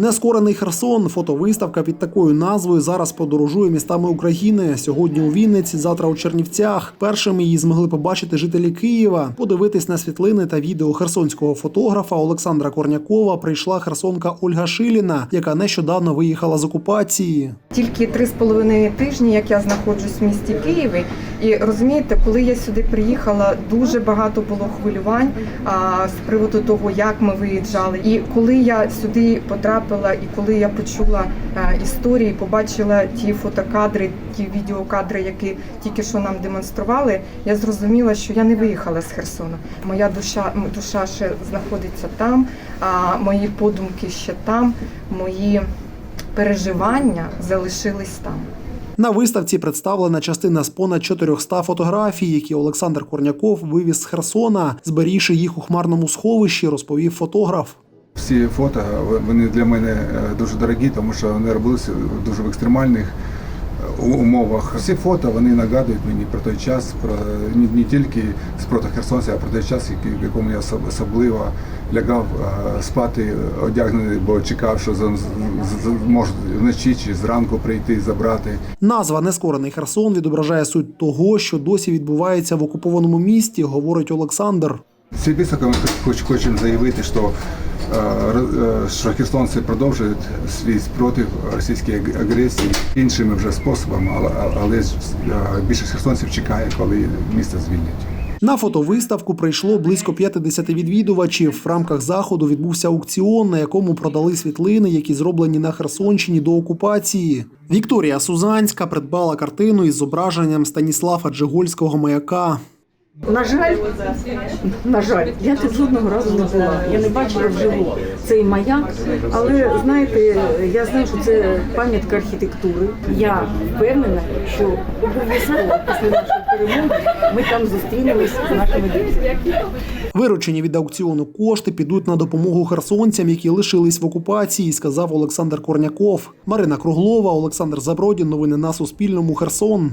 Нескорений Херсон. Фотовиставка під такою назвою зараз подорожує містами України. Сьогодні у Вінниці, завтра у Чернівцях. Першими її змогли побачити жителі Києва. Подивитись на світлини та відео херсонського фотографа Олександра Корнякова прийшла херсонка Ольга Шиліна, яка нещодавно виїхала з окупації. Тільки три з половиною тижні, як я знаходжусь в місті Києві, і розумієте, коли я сюди приїхала, дуже багато було хвилювань а, з приводу того, як ми виїжджали. І коли я сюди потрапила, і коли я почула а, історії, побачила ті фотокадри, ті відеокадри, які тільки що нам демонстрували, я зрозуміла, що я не виїхала з Херсона. Моя душа, душа ще знаходиться там, а мої подумки ще там, мої переживання залишились там. На виставці представлена частина з понад 400 фотографій, які Олександр Корняков вивіз з Херсона, зберігши їх у хмарному сховищі, розповів фотограф. Всі фото вони для мене е, дуже дорогі, тому що вони робилися дуже в екстремальних е, умовах. Всі фото вони нагадують мені про той час, про не, тільки спроти Херсонця, а про той час, в якому я особ- особливо лягав е, спати одягнений, бо чекав, що можуть вночі чи зранку прийти і забрати. Назва Нескорений Херсон відображає суть того, що досі відбувається в окупованому місті, говорить Олександр. Високо ми хоч хочемо заявити, що, е, е, що херсонці продовжують свій спротив російській агресії іншими вже способами, але, але ж, е, херсонців чекає, коли місто звільнять. На фотовиставку прийшло близько 50 відвідувачів. В рамках заходу відбувся аукціон, на якому продали світлини, які зроблені на Херсонщині до окупації. Вікторія Сузанська придбала картину із зображенням Станіслава Джигольського маяка. На жаль, на жаль, я тут жодного разу не була. Я не бачила вживу цей маяк, але знаєте, я знаю, що це пам'ятка архітектури. Я впевнена, що обов'язково після нашої перемоги ми там зустрінемось з нашими друзями. Виручені від аукціону кошти підуть на допомогу херсонцям, які лишились в окупації, сказав Олександр Корняков. Марина Круглова, Олександр Забродін. Новини на Суспільному. Херсон.